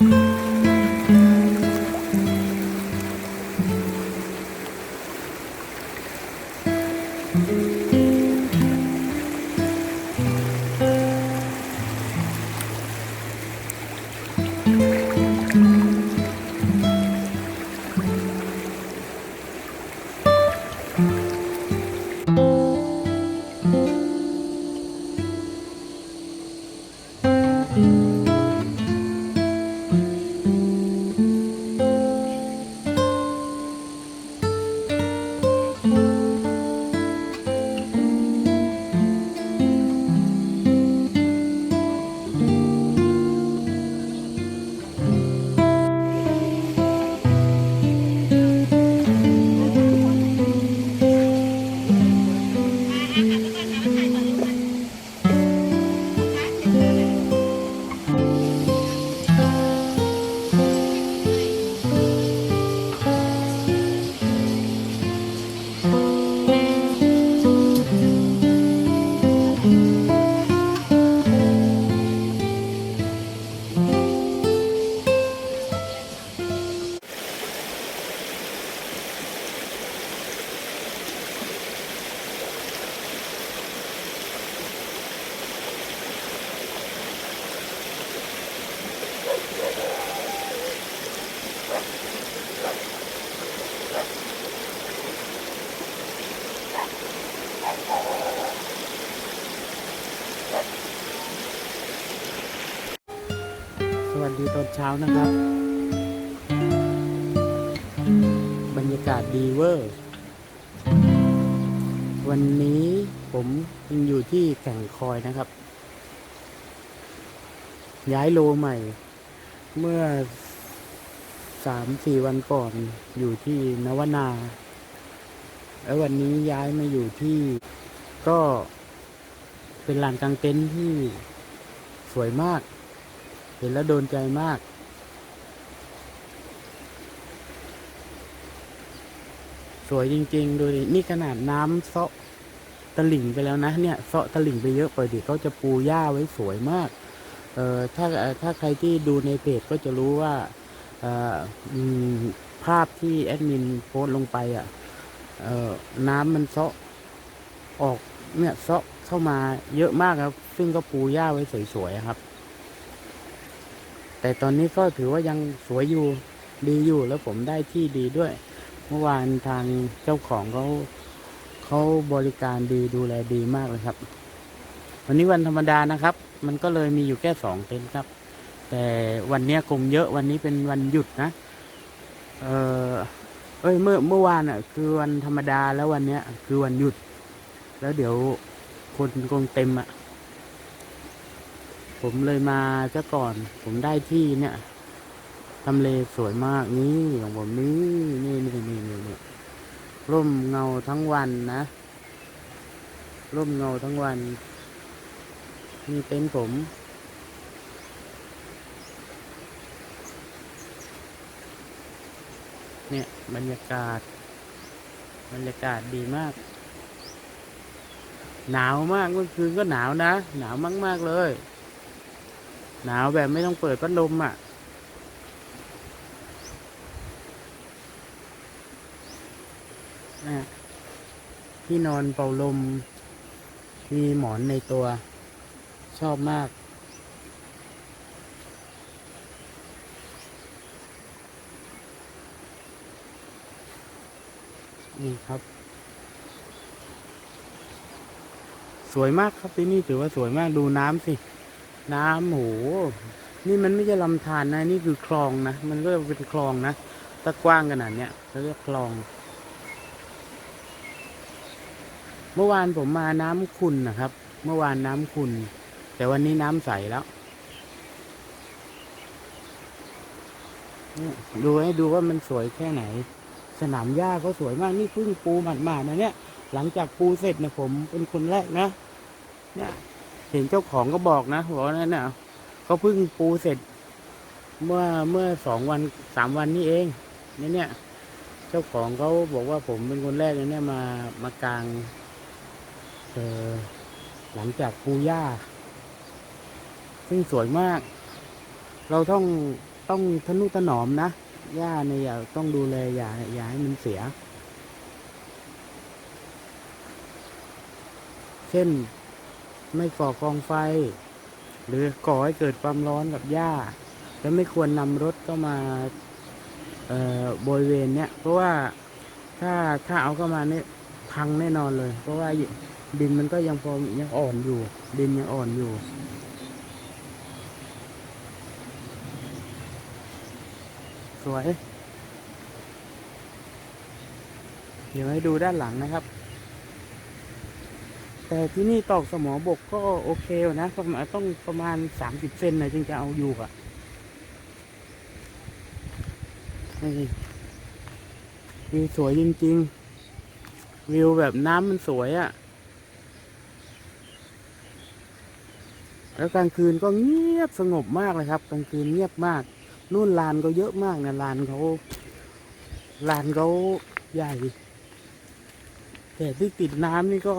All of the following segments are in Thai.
สวั ตอนเช้านะครับ บรรยากาศดีเวอร์ วันนี้ผมยังอยู่ที่แก่งคอยนะครับ ย้ายโลใหม่ เมื่อสามสี่วันก่อนอยู่ที่นวนา แล้ววันนี้ย้ายมาอยู่ที่ก็เป็นลานกลางเต็นท์ที่สวยมาก เห็นแล้วโดนใจมาก สวยจริง ๆ ดูดิ นี่ขนาดน้ำเซาะตลิ่งไปแล้วนะ เนี่ยเซาะตลิ่งไปเยอะปกติเขาจะปูหญ้าไว้สวยมาก เอ่อถ้าถ้าใครที่ดูในเพจก็จะรู้ว่าเอ่ออภาพที่แอดมินโพสลงไปอะเอ่อน้ำมันเซาะออกเนี่ยเซาะเข้ามาเยอะมากครับ ซึ่งก็ปูหญ้าไว้สวยๆครับ แต่ตอนนี้ก็ถือว่ายังสวยอยู่ดีอยู่แล้วผมได้ที่ดีด้วย เมื่อวานทางเจ้าของเขาเขาบริการดีดูแลดีมากเลยครับ วันนี้วันธรรมดานะครับ มันก็เลยมีอยู่แค่สองเต็นท์ครับ แต่วันนี้ยคงเยอะวันนี้เป็นวันหยุดนะเออเอ้ยเมื่อเมื่อวานอะ คือวันธรรมดาแล้ววันเนี้ย คือวันหยุด แล้วเดี๋ยวคนคงเต็มอะ ผมเลยมาซะก่อน ผมได้ที่เนี่ยทำเลสวยมากนี่ของผมนี่นี่นี่นี่นี่นี่ร่มเงาทั้งวันนะร่มเงาทั้งวันนี่เต็นท์ผม เนี่ยบรรยากาศ บรรยากาศดีมาก หนาวมากเมื่อคืนก็หนาวนะ หนาวมาก ๆ เลย หนาวแบบไม่ต้องเปิดพัดลมอะนะที่นอนเป่าลม มีหมอนในตัว ชอบมาก นี่ครับ สวยมากครับที่นี่ถือว่าสวยมากดูน้ำสิ น้ำโหนี่มันไม่ใช่ลำธารนะนี่คือคลองนะ มันก็เป็นคลองนะตะกว้างขนาดเนี้ยเขาเรียกคลอง เมื่อวานผมมาน้ำขุ่นนะครับ เมื่อวานน้ำขุ่นแต่วันนี้น้ำใสแล้วดูให้ดูว่ามันสวยแค่ไหน สนามหญ้าก็สวยมากนี่เพิ่งปูหมาดๆนะเนี่ย หลังจากปูเสร็จนี่ยผมเป็นคนแรกนะ เนี่ย เห็นเจ้าของก็บอกนะบอกว่านั่นน่ะเขาเพิ่งปูเสร็จ เมื่อเมื่อสองวันสามวันนี้เองเนี่ยเนี่ย เจ้าของเขาบอกว่าผมเป็นคนแรกเลยเนี่ยมามากลางเออหลังจากปูหญ้า ซึ่งสวยมาก เราต้องต้องทนุถนอมนะหญ้าเนี่ยอย่าต้องดูแลอย่าอย่าให้มันเสีย เช่น ไม่ก่อกองไฟ หรือก่อให้เกิดความร้อนกับหญ้า และไม่ควรนำรถเข้ามาบริเวณเนี้ยเพราะว่าถ้าถ้าเอาเข้ามาเนี่ยพังแน่นอนเลย เพราะว่าดินมันก็ยังพอยังอ่อนอยู่ ดินยังอ่อนอยู่สวย เดี๋ยวให้ดูด้านหลังนะครับ แต่ที่นี่ตอกสมอบกก็โอเคนะประมาณต้องประมาณสามสิบเซนนะจึงจะเอาอยู่อะนี่วิวสวยจริง ๆ วิวแบบน้ำมันสวยอะ่ะ แล้วกลางคืนก็เงียบสงบมากเลยครับ กลางคืนเงียบมากนู่นลานก็เยอะมากนะลานเขาลานเขาใหญ่แต่ที่ติดน้ำนี่ก็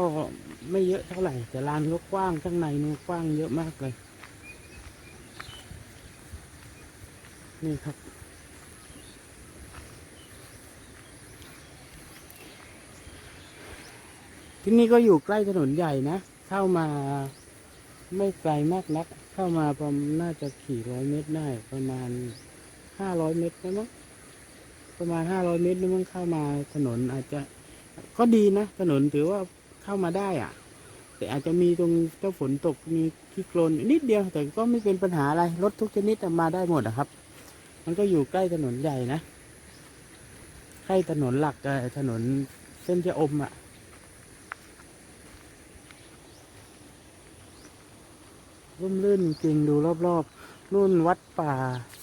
ไม่เยอะเท่าไหร่ แต่ลานก็กว้างข้างในนี่กว้างเยอะมากเลย นี่ครับ ที่นี่ก็อยู่ใกล้ถนนใหญ่นะ เข้ามาไม่ไกลมากนัก เข้ามาประมาณน่าจะขี่ร้อยเมตรได้ประมาณห้าร้อยเมตรนะมั้งประมาณห้าร้อยเมตรนี่มั้งเข้ามาถนนอาจจะก็ดีนะ ถนนถือว่า เข้ามาได้อะแต่อาจจะมีตรงเจ้าฝนตกมีขี้โคลนนิดเดียว แต่ก็ไม่เป็นปัญหาอะไรรถทุกชนิดมาได้หมดอะครับ มันก็อยู่ใกล้ถนนใหญ่นะใกล้ถนนหลักเอ่อถนนเส้นเจะอมอะร่มรื่นจริงดูรอบๆนู่นวัดป่า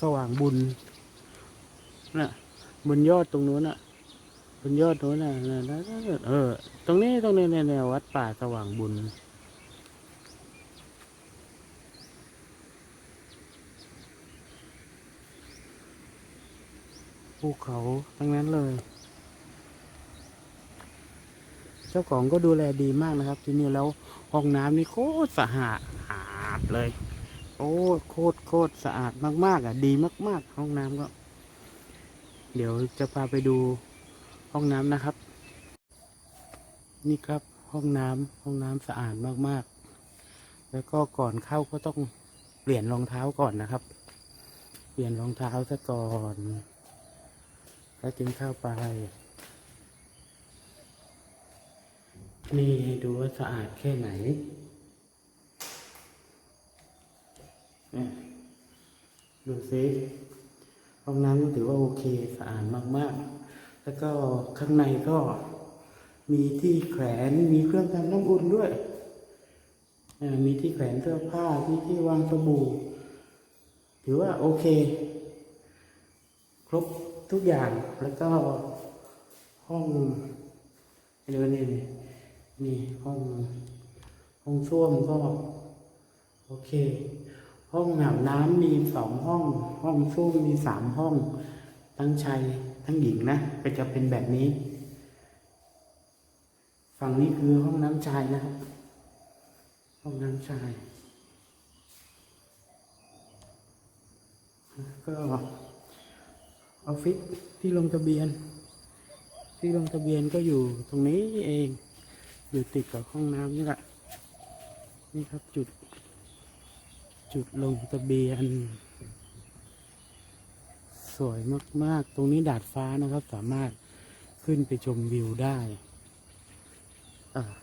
สว่างบุญน่ะบนยอดตรงนู้นอะ นยอดโน้นน่ะเออ ตรงนี้ตรงนี้เนี่ยเนี่ยวัดป่าสว่างบุญ ภูเขาทั้งนั้นเลย เจ้าของก็ดูแลดีมากนะครับ ที่นี่แล้วห้องน้ำนี่โคตรสะอาดสะอาดเลย โอ้โคตรโคตรสะอาดมาก ๆ อะ ดีมาก ๆ ห้องน้ำก็ เดี๋ยวจะพาไปดู ห้องน้ำนะครับ นี่ครับห้องน้ำห้องน้ำสะอาดมากๆ แล้วก็ก่อนเข้าก็ต้องเปลี่ยนรองเท้าก่อนนะครับ เปลี่ยนรองเท้าซะก่อนแล้วจึงเข้าไป นี่ดูว่าสะอาดแค่ไหนดูซิห้องน้ำก็ถือว่าโอเคสะอาดมากๆ แล้วก็ข้างในก็มีที่แขวนมีเครื่องทำน้ำอุ่นด้วยมีที่แขวนเสื้อผ้ามีที่วางสบู่ถือว่าโอเค ครบทุกอย่างแล้วก็ห้องเดี๋ยวนี่นี่มีห้องห้องส้วมก็ โอเค ห้องอาบน้ำมีสองห้อง ห้องส้วมมีสามห้อง ทั้งชาย ทั้งหญิงนะก็จะเป็นแบบนี้ ฝั่งนี้คือห้องน้ำชายนะครับ ห้องน้ำชาย ก็ออฟฟิศที่ลงทะเบียน ที่ลงทะเบียนก็อยู่ตรงนี้เอง อยู่ติดกับห้องน้ำนี่แหละ นี่ครับจุด จุดลงทะเบียน สวยมาก ๆ ตรงนี้ดาดฟ้านะครับ สามารถขึ้นไปชมวิวได้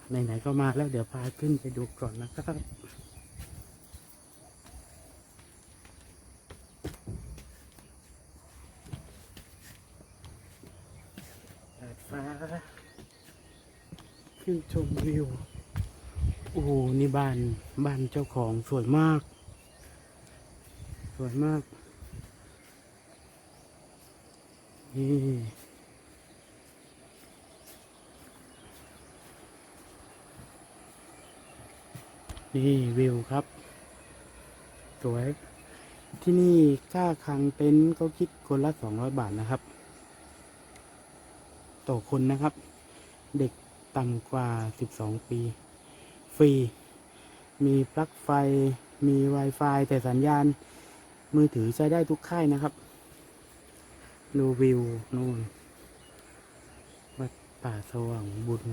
ไหนๆก็มาแล้วเดี๋ยวพาขึ้นไปดูก่อนนะครับดาดฟ้า ขึ้นชมวิว โอ้โห นี่บ้าน บ้านเจ้าของสวยมาก สวยมาก นี่วิวครับ สวย ที่นี่ค่าคังเต็นท์ก็คิดคนละสองร้อยบาทนะครับ ต่อคนนะครับ เด็กต่ำกว่าสิบสองปี ฟรี มีปลั๊กไฟมี Wi-Fi แต่สัญญาณ มือถือใช้ได้ทุกค่ายนะครับ ดูวิวนู่น วัดป่าสว่างบุญ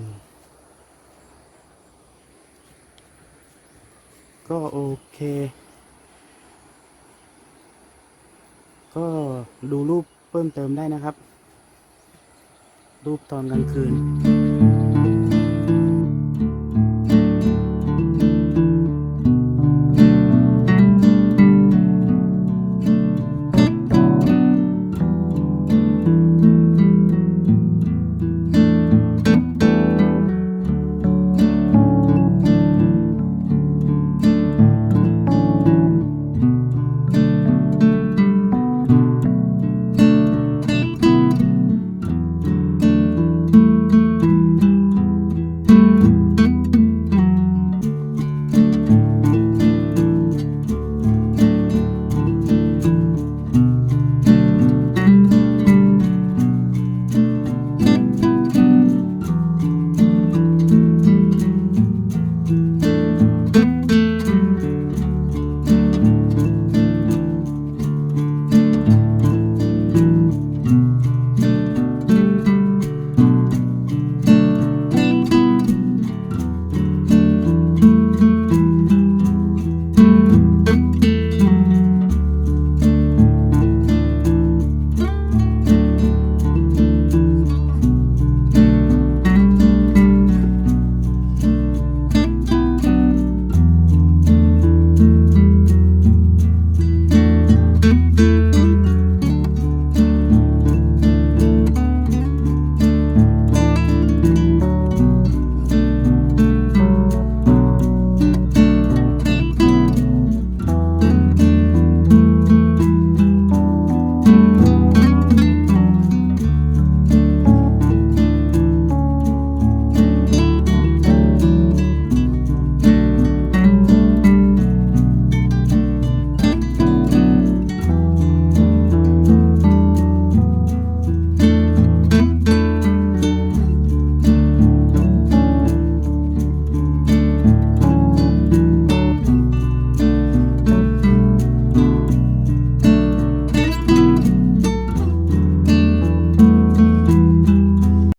ก็โอเค ก็ดูรูปเพิ่มเติมได้นะครับ รูปตอนกลางคืน